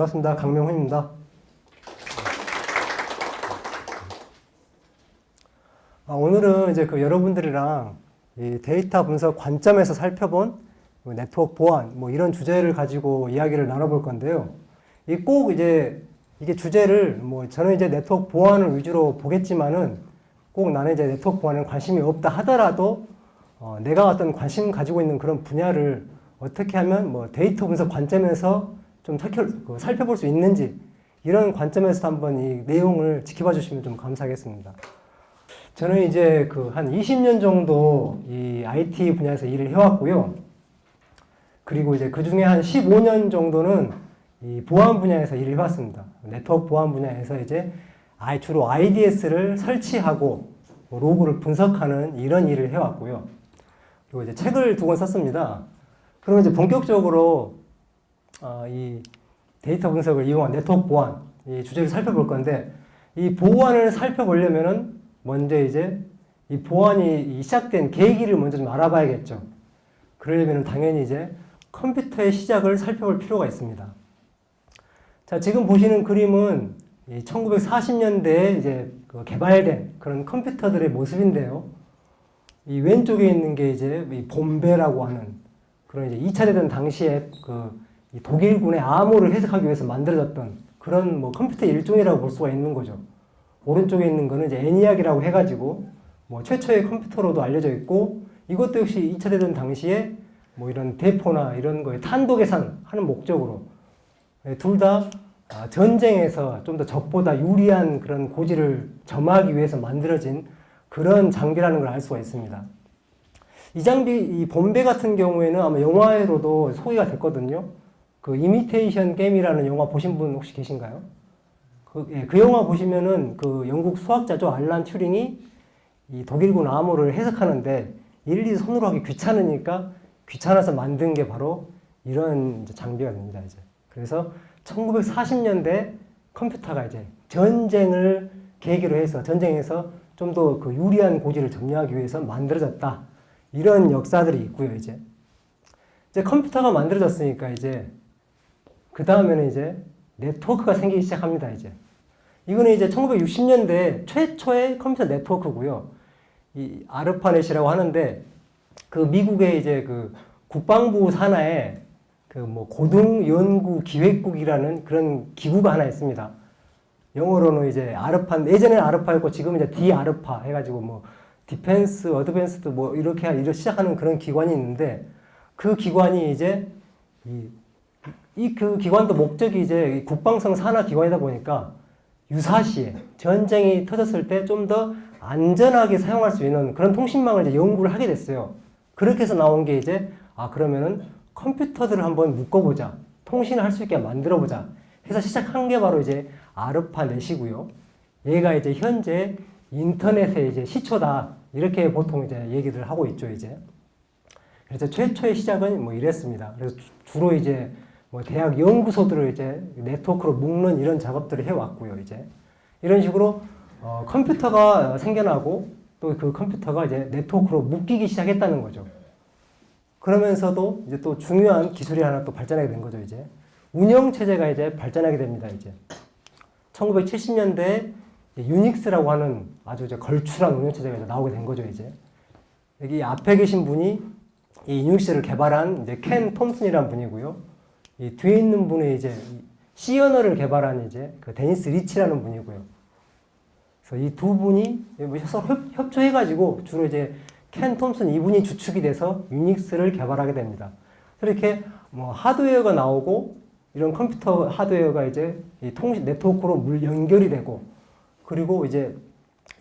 반갑습니다. 강명훈입니다. 아, 오늘은 이제 그 여러분들이랑 이 데이터 분석 관점에서 살펴본 뭐 네트워크 보안 뭐 이런 주제를 가지고 이야기를 나눠볼 건데요. 이 꼭 이제 이게 주제를 뭐 저는 이제 네트워크 보안을 위주로 보겠지만은 꼭 나는 이제 네트워크 보안에 관심이 없다 하더라도 어, 내가 어떤 관심 가지고 있는 그런 분야를 어떻게 하면 뭐 데이터 분석 관점에서 좀 살펴, 그 살펴볼 수 있는지 이런 관점에서 한번 이 내용을 지켜봐 주시면 좀 감사하겠습니다. 저는 이제 그 한 20년 정도 이 IT 분야에서 일을 해왔고요. 그리고 이제 그 중에 한 15년 정도는 이 보안 분야에서 일을 해왔습니다. 네트워크 보안 분야에서 이제 주로 IDS를 설치하고 뭐 로그를 분석하는 이런 일을 해왔고요. 그리고 이제 책을 두 권 썼습니다. 그러면 이제 본격적으로 어, 이 데이터 분석을 이용한 네트워크 보안 이 주제를 살펴볼 건데 이 보안을 살펴보려면은 먼저 이제 이 보안이 시작된 계기를 먼저 좀 알아봐야겠죠. 그러려면 당연히 이제 컴퓨터의 시작을 살펴볼 필요가 있습니다. 자, 지금 보시는 그림은 1940년대에 이제 그 개발된 그런 컴퓨터들의 모습인데요. 이 왼쪽에 있는 게 이제 이 봄베라고 하는 그런 이제 2차 대전 당시에 그이 독일군의 암호를 해석하기 위해서 만들어졌던 그런 뭐 컴퓨터 일종이라고 볼 수가 있는 거죠. 오른쪽에 있는 거는 이제 애니악이라고 해가지고 뭐 최초의 컴퓨터로도 알려져 있고 이것도 역시 2차 대전 당시에 뭐 이런 대포나 이런 거에 탄도 계산하는 목적으로 네, 둘다 전쟁에서 좀 더 적보다 유리한 그런 고지를 점하기 위해서 만들어진 그런 장비라는 걸 알 수가 있습니다. 이 장비, 이 봄배 같은 경우에는 아마 영화로도 소개가 됐거든요. 그 이미테이션 게임이라는 영화 보신 분 혹시 계신가요? 그, 예, 그 영화 보시면은 그 영국 수학자죠 알란 튜링이 이 독일군 암호를 해석하는데 일일이 손으로 하기 귀찮으니까 귀찮아서 만든 게 바로 이런 장비가 됩니다. 이제 그래서 1940년대 컴퓨터가 이제 전쟁을 계기로 해서 전쟁에서 좀 더 그 유리한 고지를 점령하기 위해서 만들어졌다. 이런 역사들이 있고요. 이제 이제 컴퓨터가 만들어졌으니까 이제 그 다음에는 이제 네트워크가 생기기 시작합니다. 이제 이거는 이제 1960년대 최초의 컴퓨터 네트워크고요. 이 아르파넷이라고 하는데 그 미국의 이제 그 국방부 산하에 그 뭐 고등 연구 기획국이라는 그런 기구가 하나 있습니다. 영어로는 이제 아르파 예전에는 아르파였고 지금 이제 디 아르파 해가지고 뭐 디펜스 어드밴스드 뭐 이렇게 이렇게 시작하는 그런 기관이 있는데 그 기관이 이제 이 그 기관도 목적이 이제 국방성 산하 기관이다 보니까 유사시에 전쟁이 터졌을 때 좀 더 안전하게 사용할 수 있는 그런 통신망을 이제 연구를 하게 됐어요. 그렇게 해서 나온 게 이제 아 그러면은 컴퓨터들을 한번 묶어보자, 통신을 할 수 있게 만들어보자 해서 시작한 게 바로 이제 아르파넷이고요. 얘가 이제 현재 인터넷의 이제 시초다 이렇게 보통 이제 얘기를 하고 있죠 이제. 그래서 최초의 시작은 뭐 이랬습니다. 그래서 주로 이제 뭐 대학 연구소들을 이제 네트워크로 묶는 이런 작업들을 해왔고요 이제 이런 식으로 어, 컴퓨터가 생겨나고 또 그 컴퓨터가 이제 네트워크로 묶이기 시작했다는 거죠. 그러면서도 이제 또 중요한 기술이 하나 또 발전하게 된 거죠 이제 운영 체제가 이제 발전하게 됩니다 이제 1970년대 유닉스라고 하는 아주 이제 걸출한 운영 체제가 이제 나오게 된 거죠 이제 여기 앞에 계신 분이 이 유닉스를 개발한 이제 켄 톰슨이라는 분이고요. 이 뒤에 있는 분이 이제 C 언어를 개발한 이제 그 데니스 리치라는 분이고요. 그래서 이 두 분이 서로 협, 협조해가지고 주로 이제 켄 톰슨 이분이 주축이 돼서 유닉스를 개발하게 됩니다. 이렇게 뭐 하드웨어가 나오고 이런 컴퓨터 하드웨어가 이제 이 통신 네트워크로 물 연결이 되고 그리고 이제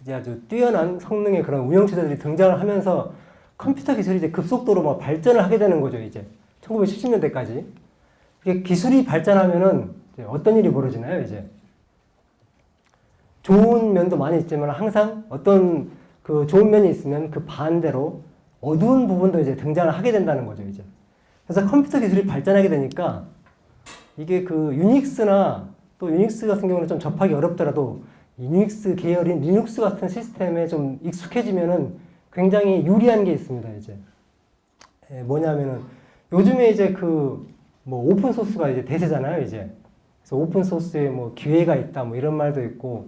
이제 아주 뛰어난 성능의 그런 운영 체제들이 등장을 하면서 컴퓨터 기술이 이제 급속도로 막 발전을 하게 되는 거죠, 이제. 1970년대까지. 기술이 발전하면은 어떤 일이 벌어지나요, 이제? 좋은 면도 많이 있지만 항상 어떤 그 좋은 면이 있으면 그 반대로 어두운 부분도 이제 등장을 하게 된다는 거죠, 이제. 그래서 컴퓨터 기술이 발전하게 되니까 이게 그 유닉스나 또 유닉스 같은 경우는 좀 접하기 어렵더라도 유닉스 계열인 리눅스 같은 시스템에 좀 익숙해지면은 굉장히 유리한 게 있습니다, 이제. 예, 뭐냐면은 요즘에 이제 그 뭐 오픈 소스가 이제 대세잖아요, 이제. 그래서 오픈 소스에 뭐 기회가 있다 뭐 이런 말도 있고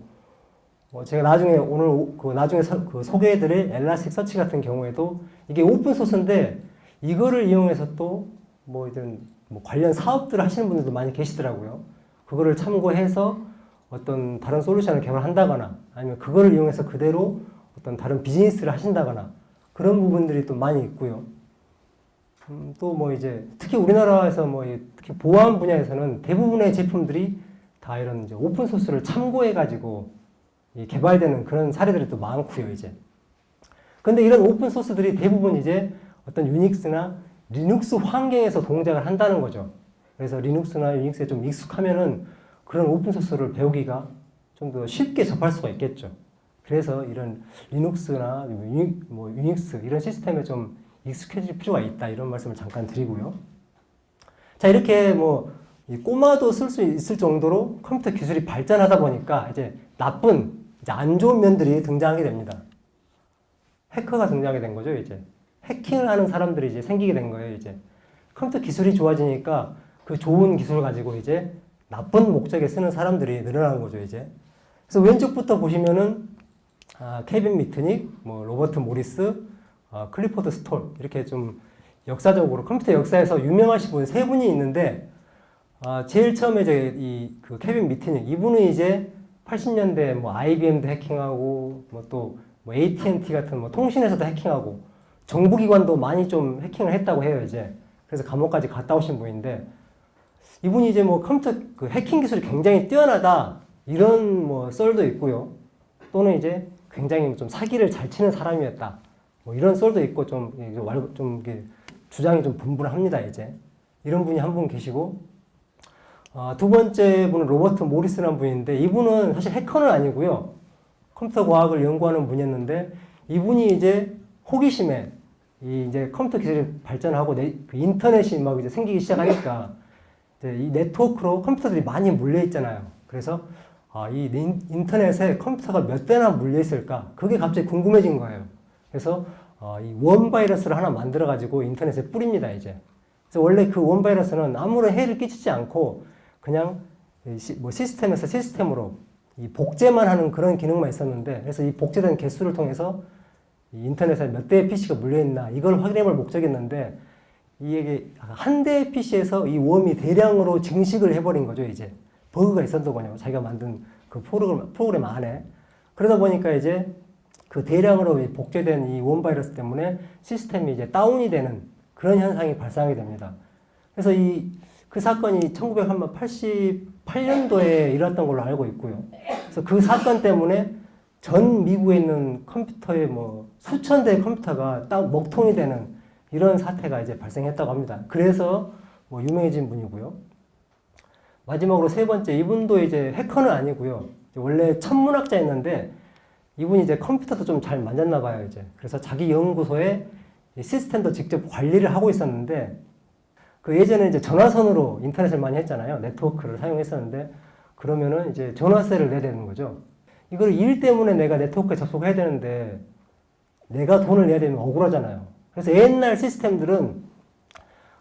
뭐 제가 나중에 오늘 오- 그 나중에 서- 그 소개해드릴 엘라스틱 서치 같은 경우에도 이게 오픈 소스인데 이거를 이용해서 또 뭐 이런 뭐 관련 사업들을 하시는 분들도 많이 계시더라고요. 그거를 참고해서 어떤 다른 솔루션을 개발한다거나 아니면 그거를 이용해서 그대로 어떤 다른 비즈니스를 하신다거나 그런 부분들이 또 많이 있고요. 음, 또뭐 이제 특히 우리나라에서 뭐 이- 특히 보안 분야에서는 대부분의 제품들이 다 이런 이제 오픈 소스를 참고해 가지고 개발되는 그런 사례들이 또 많고요, 이제. 근데 이런 오픈 소스들이 대부분 이제 어떤 유닉스나 리눅스 환경에서 동작을 한다는 거죠. 그래서 리눅스나 유닉스에 좀 익숙하면은 그런 오픈 소스를 배우기가 좀 더 쉽게 접할 수가 있겠죠. 그래서 이런 리눅스나 유닉, 뭐 유닉스 이런 시스템에 좀 익숙해질 필요가 있다 이런 말씀을 잠깐 드리고요. 자 이렇게 뭐이 꼬마도 쓸 수 있을 정도로 컴퓨터 기술이 발전하다 보니까 이제 나쁜 이제 안 좋은 면들이 등장하게 됩니다. 해커가 등장하게 된 거죠 이제 해킹을 하는 사람들이 이제 생기게 된 거예요 이제 컴퓨터 기술이 좋아지니까 그 좋은 기술을 가지고 이제 나쁜 목적에 쓰는 사람들이 늘어나는 거죠 이제 그래서 왼쪽부터 보시면은 아, 케빈 미트닉, 뭐 로버트 모리스, 아, 클리포드 스톨 이렇게 좀 역사적으로 컴퓨터 역사에서 유명하신 분 세 분이 있는데 아, 제일 처음에 이제 이그 케빈 미트닉 이분은 이제 80년대 뭐 IBM도 해킹하고 뭐또뭐 AT&T 같은 뭐 통신회사도 해킹하고 정부기관도 많이 좀 해킹을 했다고 해요 이제. 그래서 감옥까지 갔다 오신 분인데 이분이 이제 뭐 컴퓨터 그 해킹 기술이 굉장히 뛰어나다 이런 뭐 썰도 있고요. 또는 이제 굉장히 좀 사기를 잘 치는 사람이었다. 뭐 이런 썰도 있고 좀, 좀 이게 주장이 좀 분분합니다, 이제. 이런 분이 한 분 계시고, 아, 두 번째 분은 로버트 모리스라는 분인데, 이분은 사실 해커는 아니고요. 컴퓨터 과학을 연구하는 분이었는데, 이분이 이제 호기심에, 이 이제 컴퓨터 기술이 발전하고 네, 그 인터넷이 막 이제 생기기 시작하니까, 이제 이 네트워크로 컴퓨터들이 많이 물려 있잖아요. 그래서 아, 이 인- 인터넷에 컴퓨터가 몇 대나 물려 있을까? 그게 갑자기 궁금해진 거예요. 그래서 어, 이원 바이러스를 하나 만들어 가지고 인터넷에 뿌립니다, 이제. 그래서 원래 그 원 바이러스는 아무런 해를 끼치지 않고 그냥 이 시, 뭐 시스템에서 시스템으로 이 복제만 하는 그런 기능만 있었는데 그래서 이 복제된 개수를 통해서 이 인터넷에 몇 대의 PC가 물려 있나 이걸 확인해 볼 목적이었는데 이게 한 대의 PC에서 이 웜이 대량으로 증식을 해버린 거죠, 이제. 버그가 있었더군요. 자기가 만든 그 프로그램, 프로그램 안에. 그러다 보니까 이제 그 대량으로 이 복제된 이 원 바이러스 때문에 시스템이 이제 다운이 되는 그런 현상이 발생하게 됩니다. 그래서 이 그 사건이 1988년도에 일어났던 걸로 알고 있고요. 그래서 그 사건 때문에 전 미국에 있는 컴퓨터의 뭐 수천 대의 컴퓨터가 딱 먹통이 되는 이런 사태가 이제 발생했다고 합니다. 그래서 뭐 유명해진 분이고요. 마지막으로 세 번째 이분도 이제 해커는 아니고요. 원래 천문학자였는데 이분이 이제 컴퓨터도 좀 잘 만졌나 봐요 이제. 그래서 자기 연구소에 이 시스템도 직접 관리를 하고 있었는데 그 예전에 이제 전화선으로 인터넷을 많이 했잖아요. 네트워크를 사용했었는데 그러면은 이제 전화세를 내야 되는 거죠. 이걸 일 때문에 내가 네트워크에 접속해야 되는데 내가 돈을 내야 되면 억울하잖아요. 그래서 옛날 시스템들은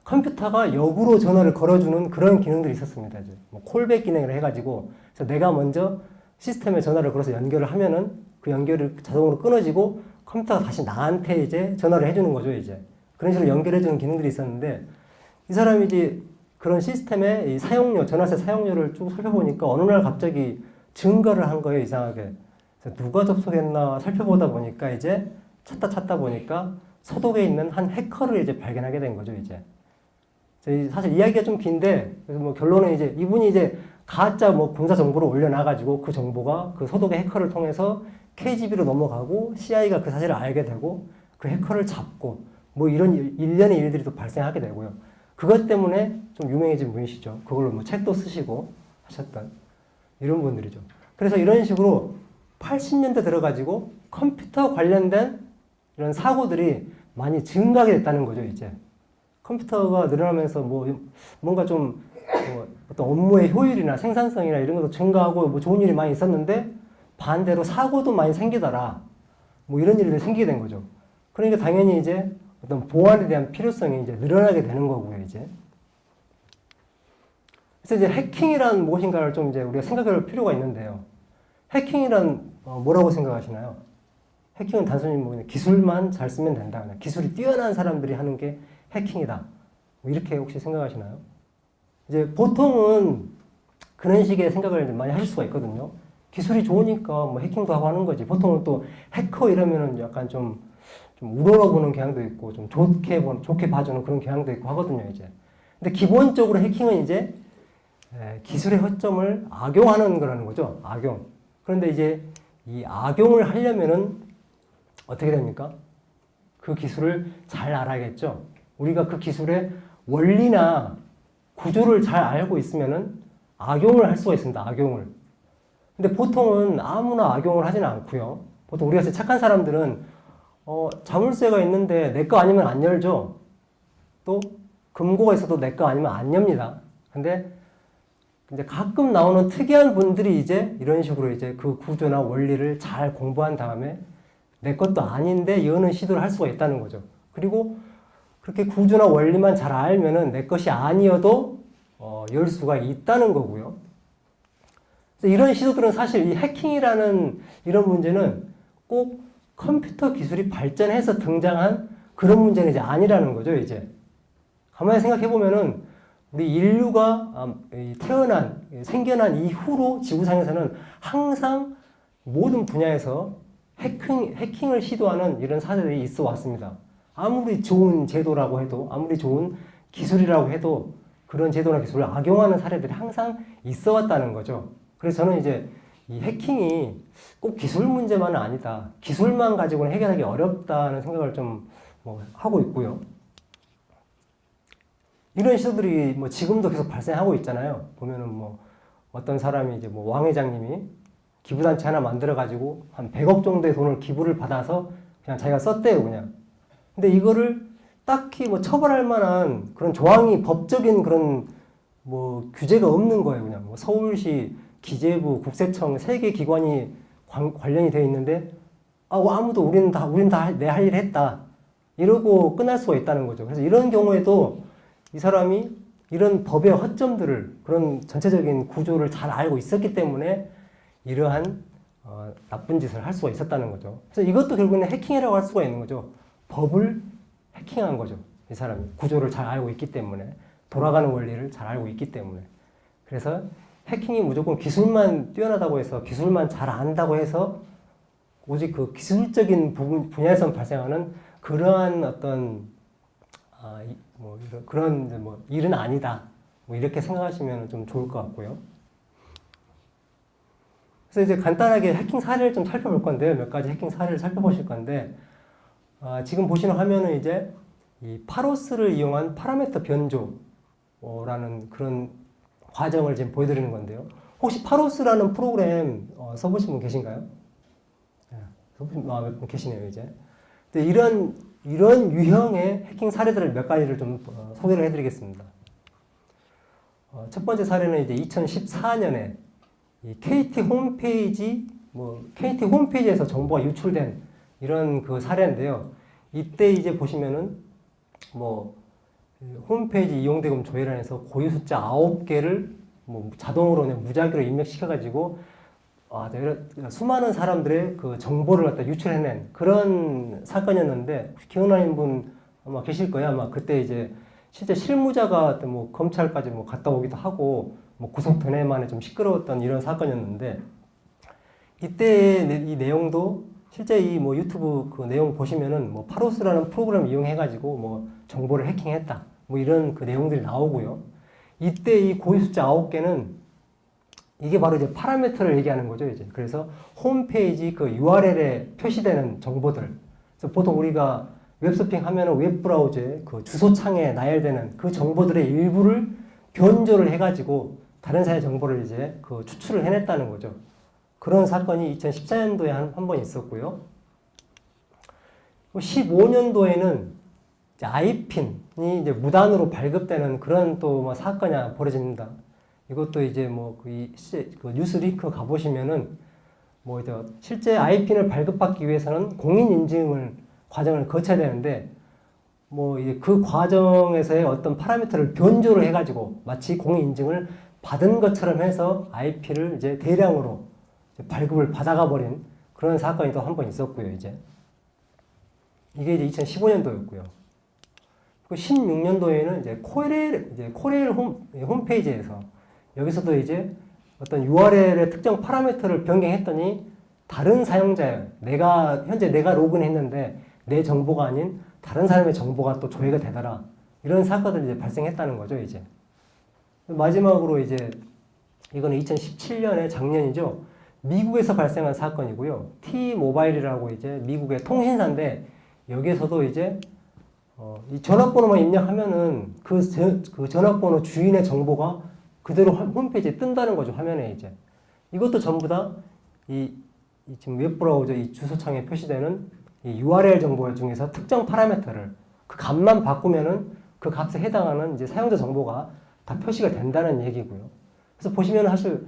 컴퓨터가 역으로 전화를 걸어주는 그런 기능들이 있었습니다. 이제 뭐 콜백 기능을 해가지고 그래서 내가 먼저 시스템에 전화를 걸어서 연결을 하면은 그 연결이 자동으로 끊어지고 컴퓨터가 다시 나한테 이제 전화를 해주는 거죠. 이제 그런 식으로 연결해주는 기능들이 있었는데 이 사람이 이제 그런 시스템의 이 사용료, 전화세 사용료를 쭉 살펴보니까 어느 날 갑자기 증가를 한 거예요, 이상하게. 누가 접속했나 살펴보다 보니까 이제 찾다 찾다 보니까 서독에 있는 한 해커를 이제 발견하게 된 거죠, 이제. 사실 이야기가 좀 긴데 그래서 뭐 결론은 이제 이분이 이제 가짜 뭐 군사 정보를 올려놔가지고 그 정보가 그 서독의 해커를 통해서 KGB로 넘어가고 CIA가 그 사실을 알게 되고 그 해커를 잡고 뭐 이런 일- 일련의 일들이 또 발생하게 되고요. 그것 때문에 좀 유명해진 분이시죠. 그걸로 뭐 책도 쓰시고 하셨던 이런 분들이죠. 그래서 이런 식으로 80년대 들어가지고 컴퓨터 관련된 이런 사고들이 많이 증가하게 됐다는 거죠, 이제. 컴퓨터가 늘어나면서 뭐 뭔가 좀 뭐 어떤 업무의 효율이나 생산성이나 이런 것도 증가하고 뭐 좋은 일이 많이 있었는데 반대로 사고도 많이 생기더라. 뭐 이런 일들이 생기게 된 거죠. 그러니까 당연히 이제 어떤 보안에 대한 필요성이 이제 늘어나게 되는 거고요, 이제. 그래서 이제 해킹이란 무엇인가를 좀 이제 우리가 생각할 필요가 있는데요. 해킹이란 어, 뭐라고 생각하시나요? 해킹은 단순히 뭐 기술만 잘 쓰면 된다. 기술이 뛰어난 사람들이 하는 게 해킹이다. 뭐 이렇게 혹시 생각하시나요? 이제 보통은 그런 식의 생각을 많이 하실 수가 있거든요. 기술이 좋으니까 뭐 해킹도 하고 하는 거지. 보통은 또 해커 이러면은 약간 좀, 좀 우러러보는 경향도 있고 좀 좋게, 보- 좋게 봐주는 그런 경향도 있고 하거든요, 이제. 근데 기본적으로 해킹은 이제 에, 기술의 허점을 악용하는 거라는 거죠. 악용. 그런데 이제 이 악용을 하려면은 어떻게 됩니까? 그 기술을 잘 알아야겠죠. 우리가 그 기술의 원리나 구조를 잘 알고 있으면은 악용을 할 수가 있습니다. 악용을. 근데 보통은 아무나 악용을 하지는 않고요. 보통 우리가 착한 사람들은 어, 자물쇠가 있는데 내 거 아니면 안 열죠. 또 금고가 있어도 내 거 아니면 안 엽니다. 근데 이제 가끔 나오는 특이한 분들이 이제 이런 식으로 이제 그 구조나 원리를 잘 공부한 다음에 내 것도 아닌데 여는 시도를 할 수가 있다는 거죠. 그리고 그렇게 구조나 원리만 잘 알면은 내 것이 아니어도 어, 열 수가 있다는 거고요. 이런 시도들은 사실 이 해킹이라는 이런 문제는 꼭 컴퓨터 기술이 발전해서 등장한 그런 문제는 이제 아니라는 거죠, 이제. 가만히 생각해 보면은 우리 인류가 아, 이 태어난, 생겨난 이후로 지구상에서는 항상 모든 분야에서 해킹, 해킹을 시도하는 이런 사례들이 있어 왔습니다. 아무리 좋은 제도라고 해도, 아무리 좋은 기술이라고 해도 그런 제도나 기술을 악용하는 사례들이 항상 있어 왔다는 거죠. 그래서 저는 이제 이 해킹이 꼭 기술 문제만은 아니다. 기술만 가지고는 해결하기 어렵다는 생각을 좀 뭐 하고 있고요. 이런 시도들이 뭐 지금도 계속 발생하고 있잖아요. 보면은 뭐 어떤 사람이 이제 뭐 왕 회장님이 기부단체 하나 만들어가지고 한 100억 정도의 돈을 기부를 받아서 그냥 자기가 썼대요, 그냥. 근데 이거를 딱히 뭐 처벌할 만한 그런 조항이 법적인 그런 뭐 규제가 없는 거예요, 그냥. 뭐 서울시, 기재부, 국세청 세 개 기관이 관, 관련이 되어 있는데 아, 뭐 아무도 우리는 다, 우리는 다 내 할 일 했다. 이러고 끝날 수가 있다는 거죠. 그래서 이런 경우에도 이 사람이 이런 법의 허점들을 그런 전체적인 구조를 잘 알고 있었기 때문에 이러한 어, 나쁜 짓을 할 수가 있었다는 거죠. 그래서 이것도 결국에는 해킹이라고 할 수가 있는 거죠. 법을 해킹한 거죠. 이 사람이 구조를 잘 알고 있기 때문에 돌아가는 원리를 잘 알고 있기 때문에 그래서 해킹이 무조건 기술만 뛰어나다고 해서 기술만 잘 안다고 해서 오직 그 기술적인 부분 분야에서 발생하는 그러한 어떤 아, 이- 뭐 이런 그런 뭐 일은 아니다. 뭐 이렇게 생각하시면 좀 좋을 것 같고요. 그래서 이제 간단하게 해킹 사례를 좀 살펴볼 건데요. 몇 가지 해킹 사례를 살펴보실 건데 아, 지금 보시는 화면은 이제 이 파로스를 이용한 파라메터 변조라는 그런 과정을 지금 보여드리는 건데요. 혹시 파로스라는 프로그램 어, 써보신 분 계신가요? 네, 써보신 아, 몇분 계시네요 이제. 근데 이런 이런 유형의 해킹 사례들을 몇 가지를 좀 어, 소개를 해드리겠습니다. 어, 첫 번째 사례는 이제 2014년에 이 KT 홈페이지 뭐 KT 홈페이지에서 정보가 유출된 이런 그 사례인데요. 이때 이제 보시면은 뭐그 홈페이지 이용대금 조회란에서 고유 숫자 9개를 뭐 자동으로 그냥 무작위로 입력시켜가지고 아, 네, 수많은 사람들의 그 정보를 갖다 유출해낸 그런 사건이었는데 기억나는 분 아마 계실 거예요. 아마 그때 이제 실제 실무자가 뭐 검찰까지 뭐 갔다 오기도 하고 뭐 구속된 해만에 좀 시끄러웠던 이런 사건이었는데 이때 이 내용도 실제 이 뭐 유튜브 그 내용 보시면은 뭐 파로스라는 프로그램 이용해가지고 뭐 정보를 해킹했다 뭐 이런 그 내용들이 나오고요. 이때 이 고유 숫자 9개는 이게 바로 이제 파라미터를 얘기하는 거죠, 이제. 그래서 홈페이지 그 URL에 표시되는 정보들. 그래서 보통 우리가 웹서핑 하면은 웹 브라우저에 그 주소창에 나열되는 그 정보들의 일부를 변조를 해가지고 다른 사람의 정보를 이제 그 추출을 해냈다는 거죠. 그런 사건이 2014년도에 한 번 있었고요. 15년도에는 이제 아이핀이 이제 무단으로 발급되는 그런 또뭐 사건이 하나 벌어집니다. 이것도 이제 뭐그 그 뉴스 링크 가보시면은 뭐 이제 실제 아이핀을 발급받기 위해서는 공인 인증을 과정을 거쳐야 되는데 뭐 이제 그 과정에서의 어떤 파라미터를 변조를 해가지고 마치 공인 인증을 받은 것처럼 해서 IP를 이제 대량으로 발급을 받아가 버린 그런 사건이 또 한 번 있었고요, 이제. 이게 이제 2015년도였고요. 그 16년도에는 이제 코레일, 이제 코레일 홈, 홈페이지에서 여기서도 이제 어떤 URL의 특정 파라미터를 변경했더니 다른 사용자의 내가 현재 내가 로그인했는데 내 정보가 아닌 다른 사람의 정보가 또 조회가 되더라 이런 사건들이 이제 발생했다는 거죠 이제 마지막으로 이제 이거는 2017년에 작년이죠 미국에서 발생한 사건이고요 T 모바일이라고 이제 미국의 통신사인데 여기에서도 이제 어, 이 전화번호만 입력하면은 그, 저- 그 전화번호 주인의 정보가 그대로 화- 홈페이지에 뜬다는 거죠 화면에 이제 이것도 전부 다이 이 지금 웹브라우저 이 주소창에 표시되는 이 URL 정보 중에서 특정 파라미터를 그 값만 바꾸면은 그 값에 해당하는 이제 사용자 정보가 다 표시가 된다는 얘기고요. 그래서 보시면 사실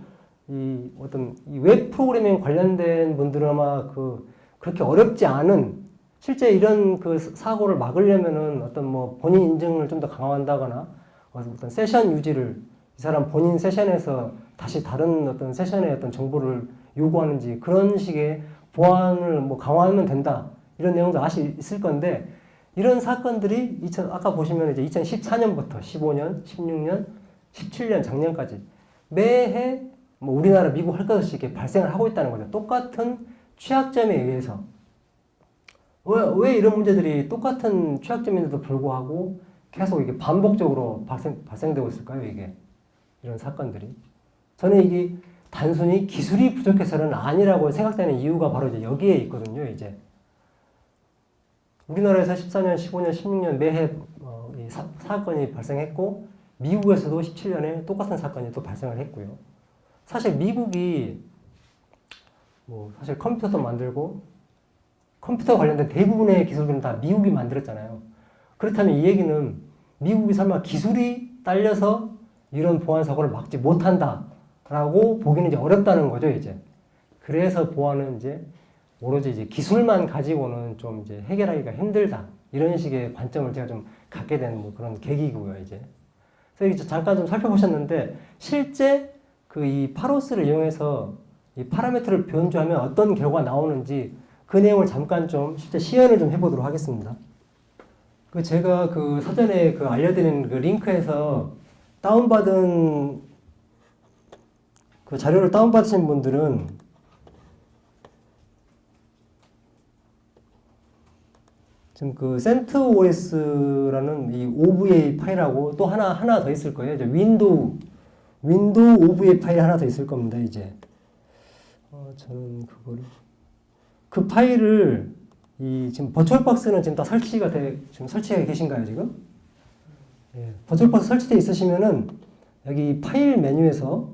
이 어떤 이 웹 프로그래밍 관련된 분들은 아마 그 그렇게 어렵지 않은 실제 이런 그 사고를 막으려면은 어떤 뭐 본인 인증을 좀 더 강화한다거나 어떤 세션 유지를 이 사람 본인 세션에서 다시 다른 어떤 세션의 어떤 정보를 요구하는지 그런 식의 보안을 뭐 강화하면 된다. 이런 내용도 아시 있을 건데 이런 사건들이 2000 아까 보시면 이제 2014년부터 15년, 16년, 17년 작년까지 매해 뭐 우리나라 미국 할 것 없이 이렇게 발생을 하고 있다는 거죠. 똑같은 취약점에 의해서 왜, 왜 이런 문제들이 똑같은 취약점인데도 불구하고 계속 이게 반복적으로 발생, 발생되고 있을까요? 이게 이런 사건들이 저는 이게 단순히 기술이 부족해서는 아니라고 생각되는 이유가 바로 이제 여기에 있거든요. 이제 우리나라에서 14년, 15년, 16년 매해 어, 이 사, 사건이 발생했고 미국에서도 17년에 똑같은 사건이 또 발생을 했고요. 사실 미국이 뭐 사실 컴퓨터도 만들고 컴퓨터 관련된 대부분의 기술들은 다 미국이 만들었잖아요. 그렇다면 이 얘기는 미국이 설마 기술이 딸려서 이런 보안 사고를 막지 못한다라고 보기는 이제 어렵다는 거죠, 이제. 그래서 보안은 이제 오로지 이제 기술만 가지고는 좀 이제 해결하기가 힘들다. 이런 식의 관점을 제가 좀 갖게 된 뭐 그런 계기고요, 이제. 그래서 이제 잠깐 좀 살펴보셨는데 실제 그 이 파로스를 이용해서 이 파라미터를 변조하면 어떤 결과가 나오는지 그 내용을 잠깐 좀 실제 시연을 좀 해보도록 하겠습니다. 그 제가 그 사전에 그 알려드린 그 링크에서 다운받은 그 자료를 다운받으신 분들은 지금 그 CentOS라는 이 OVA 파일하고 또 하나 하나 더 있을 거예요. 윈도우 윈도우 OVA 파일 하나 더 있을 겁니다. 이제 어, 저는 그거를 그 파일을 이 지금 버추얼 박스는 지금 다 설치가 돼 지금 설치해 계신가요 지금? 예, 버추얼 박스 설치돼 있으시면은 여기 파일 메뉴에서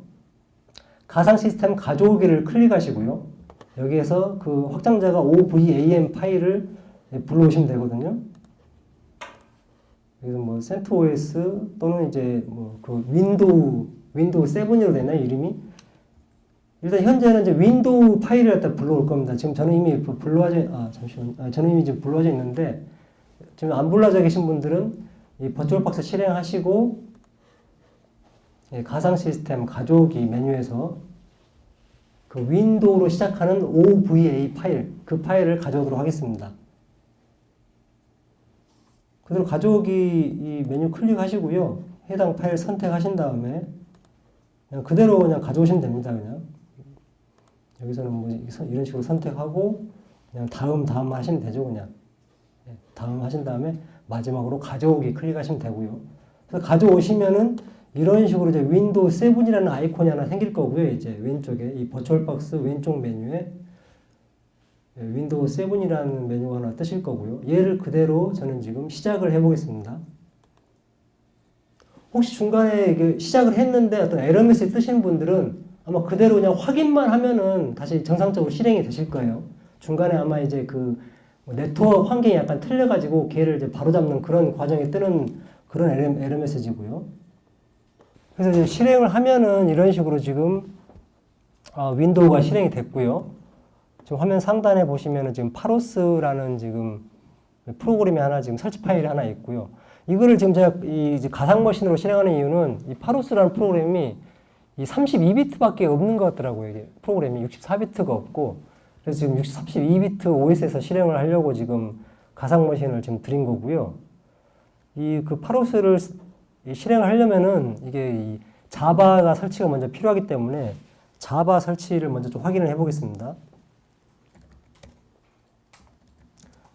가상 시스템 가져오기를 클릭하시고요. 여기에서 그 확장자가 OVAM 파일을 예, 불러오시면 되거든요. 여기서 뭐 CentOS 또는 이제 뭐 그 윈도우 윈도우 7으로 되나 이름이? 일단 현재는 이제 윈도우 파일을 갖다 불러올 겁니다. 지금 저는 이미 부- 불러져 아 잠시만 아, 저는 이미 지금 불러져 있는데 지금 안 불러져 계신 분들은 이 버추얼 박스 실행하시고 예, 가상 시스템 가져오기 메뉴에서 그 윈도우로 시작하는 OVA 파일 그 파일을 가져오도록 하겠습니다. 그대로 가져오기 이 메뉴 클릭하시고요. 해당 파일 선택하신 다음에 그냥 그대로 그냥 가져오시면 됩니다. 그냥 여기서는 뭐 이런 식으로 선택하고 그냥 다음 다음 하시면 되죠. 그냥 예, 다음 하신 다음에 마지막으로 가져오기 클릭하시면 되고요. 그래서 가져오시면은 이런 식으로 이제 윈도우 7이라는 아이콘이 하나 생길 거고요. 이제 왼쪽에 이 버추얼 박스 왼쪽 메뉴에 예, 윈도우 7이라는 메뉴가 하나 뜨실 거고요. 얘를 그대로 저는 지금 시작을 해보겠습니다. 혹시 중간에 시작을 했는데 어떤 에러 메시지 뜨시는 분들은 아마 그대로 그냥 확인만 하면은 다시 정상적으로 실행이 되실 거예요. 중간에 아마 이제 그 네트워크 환경이 약간 틀려가지고 걔를 이제 바로잡는 그런 과정이 뜨는 그런 에러, 에러 메시지고요. 그래서 이제 실행을 하면은 이런 식으로 지금 아, 윈도우가 실행이 됐고요. 지금 화면 상단에 보시면은 지금 파로스라는 지금 프로그램이 하나 지금 설치 파일이 하나 있고요. 이거를 지금 제가 이 가상 머신으로 실행하는 이유는 이 파로스라는 프로그램이 이 32비트밖에 없는 것 같더라고요. 이게 프로그램이 64비트가 없고 그래서 지금 32비트 OS에서 실행을 하려고 지금 가상 머신을 지금 드린 거고요. 이 그 파로스를 스- 이 실행을 하려면은 이게 이 자바가 설치가 먼저 필요하기 때문에 자바 설치를 먼저 좀 확인을 해보겠습니다.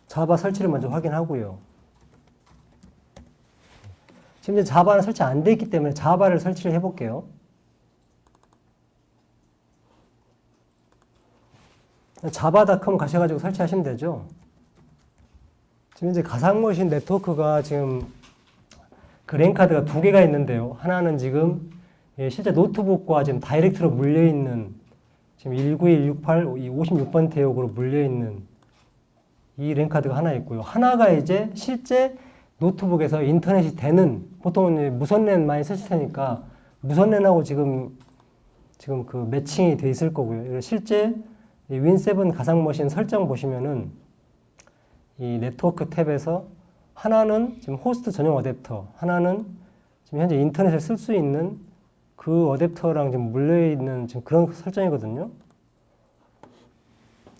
자바 설치를 먼저 확인하고요. 지금 이제 자바는 설치 안 돼 있기 때문에 자바를 설치를 해볼게요. 자바닷컴 가셔가지고 설치하시면 되죠. 지금 이제 가상머신 네트워크가 지금 그 랜카드가 두 개가 있는데요. 하나는 지금 예, 실제 노트북과 지금 다이렉트로 물려 있는 지금 19168, 이 56번 대역으로 물려 있는 이 랜카드가 하나 있고요. 하나가 이제 실제 노트북에서 인터넷이 되는 보통은 무선랜 많이 쓰실 테니까 무선랜하고 지금 지금 그 매칭이 돼 있을 거고요. 실제 이 윈7 가상머신 설정 보시면은 이 네트워크 탭에서 하나는 지금 호스트 전용 어댑터, 하나는 지금 현재 인터넷을 쓸 수 있는 그 어댑터랑 지금 물려 있는 지금 그런 설정이거든요.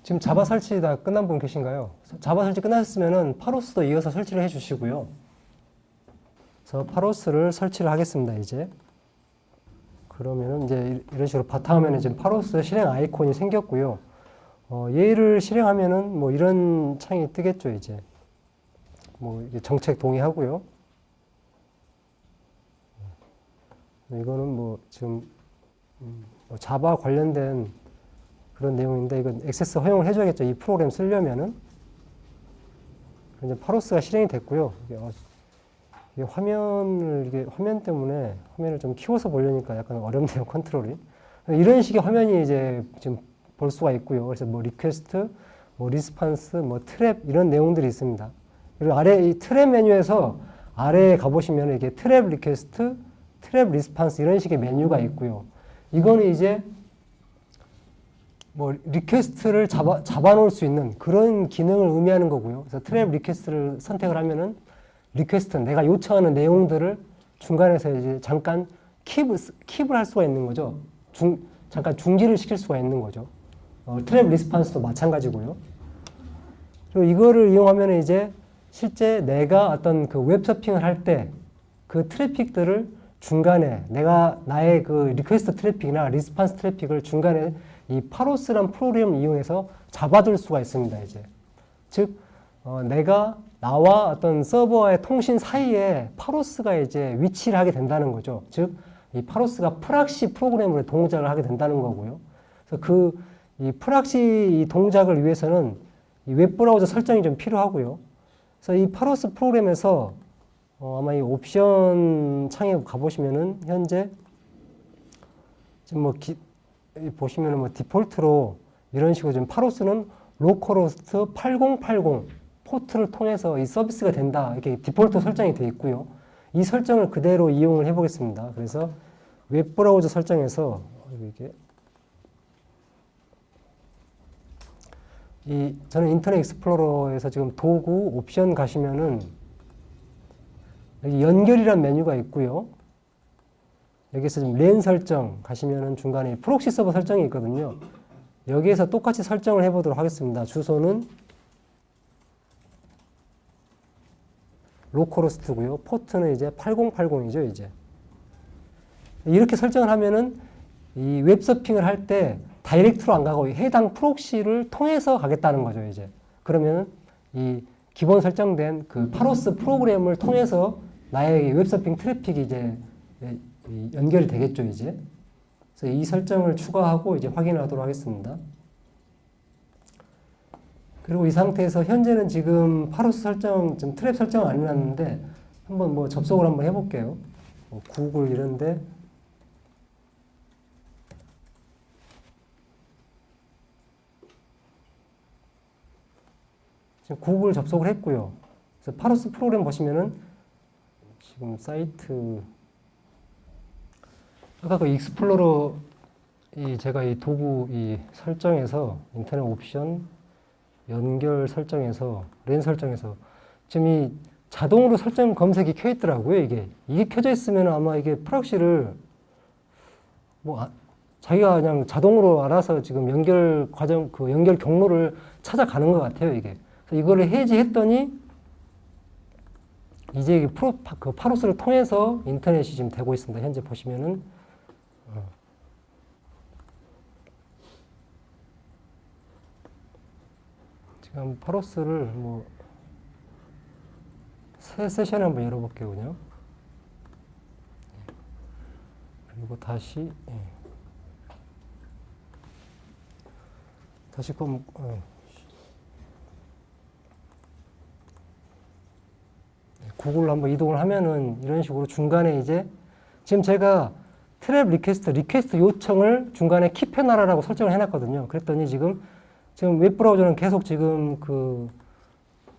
지금 자바 설치 다 끝난 분 계신가요? 자바 설치 끝났으면은 파로스도 이어서 설치를 해 주시고요. 그래서 파로스를 설치를 하겠습니다, 이제. 그러면은 이제 이- 이런 식으로 바탕화면에 지금 파로스 실행 아이콘이 생겼고요. 어, 얘를 실행하면은 뭐 이런 창이 뜨겠죠, 이제. 뭐 정책 동의하고요. 네, 이거는 뭐 지금 음, 뭐 자바 관련된 그런 내용인데 이건 액세스 허용을 해줘야겠죠. 이 프로그램 쓰려면은 이제 파로스가 실행이 됐고요. 이게, 어, 이게 화면을 이게 화면 때문에 화면을 좀 키워서 보려니까 약간 어렵네요 컨트롤이. 이런 식의 화면이 이제 지금 볼 수가 있고요. 그래서 뭐 리퀘스트, 뭐 리스판스, 뭐 트랩 이런 내용들이 있습니다. 그리고 아래 이 트랩 메뉴에서 아래에 가보시면 이게 트랩 리퀘스트, 트랩 리스판스 이런 식의 메뉴가 있고요. 이거는 이제 뭐 리퀘스트를 잡아 잡아 놓을 수 있는 그런 기능을 의미하는 거고요. 그래서 트랩 리퀘스트를 선택을 하면은 리퀘스트 내가 요청하는 내용들을 중간에서 이제 잠깐 킵 킵을 할 수가 있는 거죠. 중 잠깐 중지를 시킬 수가 있는 거죠. 어, 트랩 리스판스도 마찬가지고요. 그리고 이거를 이용하면 이제 실제 내가 어떤 그 웹서핑을 할 때 그 트래픽들을 중간에 내가 나의 그 리퀘스트 트래픽이나 리스판스 트래픽을 중간에 이 파로스란 프로그램을 이용해서 잡아둘 수가 있습니다. 이제 즉 어, 내가 나와 어떤 서버의 통신 사이에 파로스가 이제 위치를 하게 된다는 거죠. 즉 이 파로스가 프락시 프로그램으로 동작을 하게 된다는 거고요. 그래서 그 이 프락시 이 동작을 위해서는 이 웹브라우저 설정이 좀 필요하고요. 그래서 이 파로스 프로그램에서 어, 아마 이 옵션 창에 가보시면은 현재 지금 뭐 기, 이 보시면은 뭐 디폴트로 이런 식으로 지금 파로스는 로컬호스트 8080 포트를 통해서 이 서비스가 된다 이렇게 디폴트 설정이 되어 있고요. 이 설정을 그대로 이용을 해보겠습니다. 그래서 웹 브라우저 설정에서 이게 이 저는 인터넷 익스플로러에서 지금 도구 옵션 가시면은 연결이란 메뉴가 있고요. 여기서 랜 설정 가시면은 중간에 프록시 서버 설정이 있거든요. 여기에서 똑같이 설정을 해보도록 하겠습니다. 주소는 로컬호스트고요. 포트는 이제 8080이죠, 이제. 이렇게 설정을 하면은 이 웹서핑을 할 때 다이렉트로 안 가고 해당 프록시를 통해서 가겠다는 거죠, 이제. 그러면은 이 기본 설정된 그 파로스 프로그램을 통해서 나의 웹서핑 트래픽이 이제 이 연결이 되겠죠, 이제. 그래서 이 설정을 추가하고 이제 확인하도록 하겠습니다. 그리고 이 상태에서 현재는 지금 파로스 설정, 지금 트랩 설정 안 해놨는데 한번 뭐 접속을 한번 해볼게요. 뭐 구글 이런데 지금 구글 접속을 했고요. 그래서 파로스 프로그램 보시면은 지금 사이트 아까 그 익스플로러 이 제가 이 도구 이 설정에서 인터넷 옵션 연결 설정에서 랜 설정에서 지금 이 자동으로 설정 검색이 켜 있더라고요 이게 이게 켜져 있으면 아마 이게 프락시를 뭐 아- 자기가 그냥 자동으로 알아서 지금 연결 과정 그 연결 경로를 찾아가는 것 같아요 이게. 그래서 이거를 해지했더니 이제 프로 파- 그 파로스를 통해서 인터넷이 지금 되고 있습니다. 현재 보시면은 어. 지금 파로스를 뭐 새 세션 한번 열어볼게요. 그리고 다시 예. 다시 그럼 어. 네, 구글로 한번 이동을 하면은 이런 식으로 중간에 이제 지금 제가 트랩 리퀘스트 리퀘스트 요청을 중간에 킵해놔라라고 설정을 해놨거든요. 그랬더니 지금 지금 웹브라우저는 계속 지금 그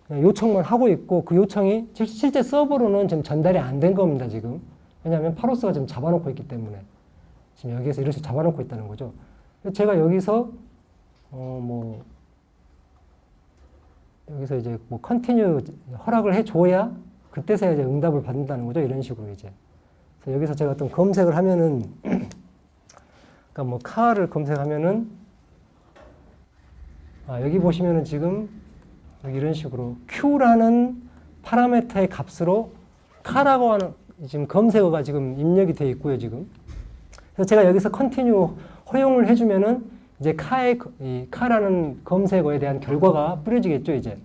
요청만 하고 있고 그 요청이 실- 실제 서버로는 지금 전달이 안 된 겁니다. 지금 왜냐하면 파로스가 지금 잡아놓고 있기 때문에 지금 여기에서 식으로 잡아놓고 있다는 거죠. 제가 여기서 어 뭐 여기서 이제 뭐 컨티뉴 허락을 해줘야 그때서야 이제 응답을 받는다는 거죠. 이런 식으로 이제. 그래서 여기서 제가 어떤 검색을 하면은 그러니까 뭐 카를 검색하면은 아 여기 보시면은 지금 여기 이런 식으로 Q라는 파라메터의 값으로 카라고 하는 지금 검색어가 지금 입력이 되어 있고요, 지금. 그래서 제가 여기서 컨티뉴 허용을 해주면은 이제 카의 그- 이 카라는 검색어에 대한 결과가 뿌려지겠죠, 이제.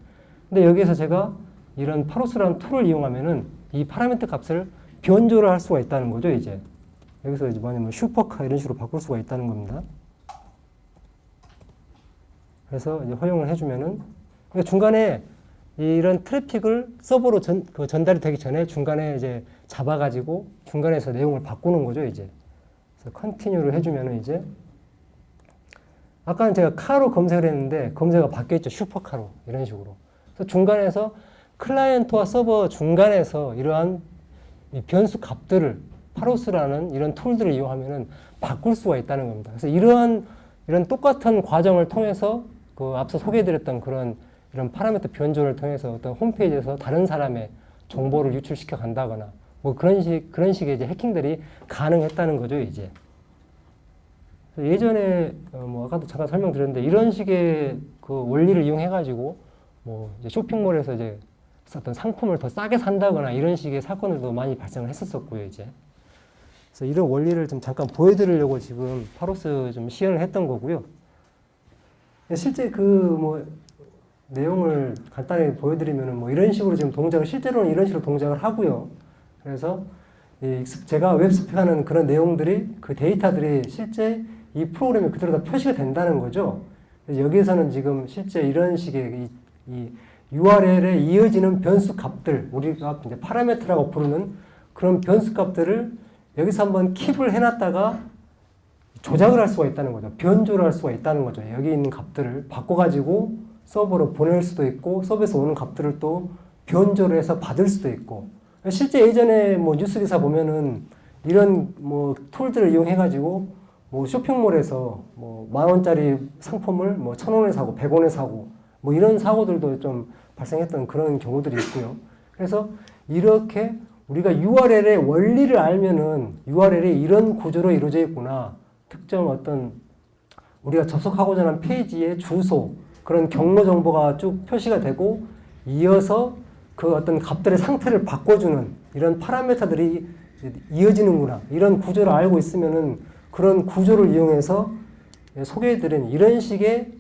근데 여기에서 제가 이런 파로스라는 툴을 이용하면은 이 파라미터 값을 변조를 할 수가 있다는 거죠, 이제. 여기서 이제 뭐냐면 슈퍼카 이런 식으로 바꿀 수가 있다는 겁니다. 그래서 이제 허용을 해주면은 그러니까 중간에 이런 트래픽을 서버로 전, 그 전달이 되기 전에 중간에 이제 잡아가지고 중간에서 내용을 바꾸는 거죠, 이제. 그래서 컨티뉴를 해주면은 이제 아까는 제가 카로 검색을 했는데 검색어가 바뀌었죠. 슈퍼카로. 이런 식으로. 그래서 중간에서 클라이언트와 서버 중간에서 이러한 이 변수 값들을 파로스라는 이런 툴들을 이용하면은 바꿀 수가 있다는 겁니다. 그래서 이러한 이런 똑같은 과정을 통해서 그 앞서 소개해드렸던 그런 이런 파라미터 변조를 통해서 어떤 홈페이지에서 다른 사람의 정보를 유출시켜 간다거나 뭐 그런 식 그런 식의 이제 해킹들이 가능했다는 거죠 이제. 예전에 어, 뭐 아까도 잠깐 설명드렸는데 이런 식의 그 원리를 이용해 가지고 뭐 이제 쇼핑몰에서 이제 어떤 상품을 더 싸게 산다거나 이런 식의 사건들도 많이 발생을 했었었고요 이제. 그래서 이런 원리를 좀 잠깐 보여드리려고 지금 파로스 좀 시연을 했던 거고요. 실제 그 뭐 내용을 간단히 보여드리면은 뭐 이런 식으로 지금 동작을 실제로는 이런 식으로 동작을 하고요. 그래서 제가 웹스펙하는 그런 내용들이 그 데이터들이 실제 이 프로그램에 그대로 다 표시가 된다는 거죠. 여기에서는 지금 실제 이런 식의 이, 이 URL에 이어지는 변수 값들 우리가 이제 파라메트라고 부르는 그런 변수 값들을 여기서 한번 킵을 해놨다가 조작을 할 수가 있다는 거죠. 변조를 할 수가 있다는 거죠. 여기 있는 값들을 바꿔가지고 서버로 보낼 수도 있고 서버에서 오는 값들을 또 변조를 해서 받을 수도 있고 실제 예전에 뭐 뉴스 기사 보면은 이런 뭐 툴들을 이용해가지고 뭐 쇼핑몰에서 뭐 만 원짜리 상품을 뭐 천 원에 사고 백 원에 사고 뭐 이런 사고들도 좀 발생했던 그런 경우들이 있고요. 그래서 이렇게 우리가 URL의 원리를 알면은 URL이 이런 구조로 이루어져 있구나. 특정 어떤 우리가 접속하고자 하는 페이지의 주소, 그런 경로 정보가 쭉 표시가 되고 이어서 그 어떤 값들의 상태를 바꿔주는 이런 파라미터들이 이어지는구나. 이런 구조를 알고 있으면은 그런 구조를 이용해서 소개해드린 이런 식의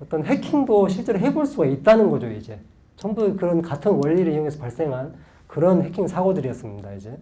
어떤 해킹도 실제로 해볼 수가 있다는 거죠, 이제. 전부 그런 같은 원리를 이용해서 발생한 그런 해킹 사고들이었습니다, 이제.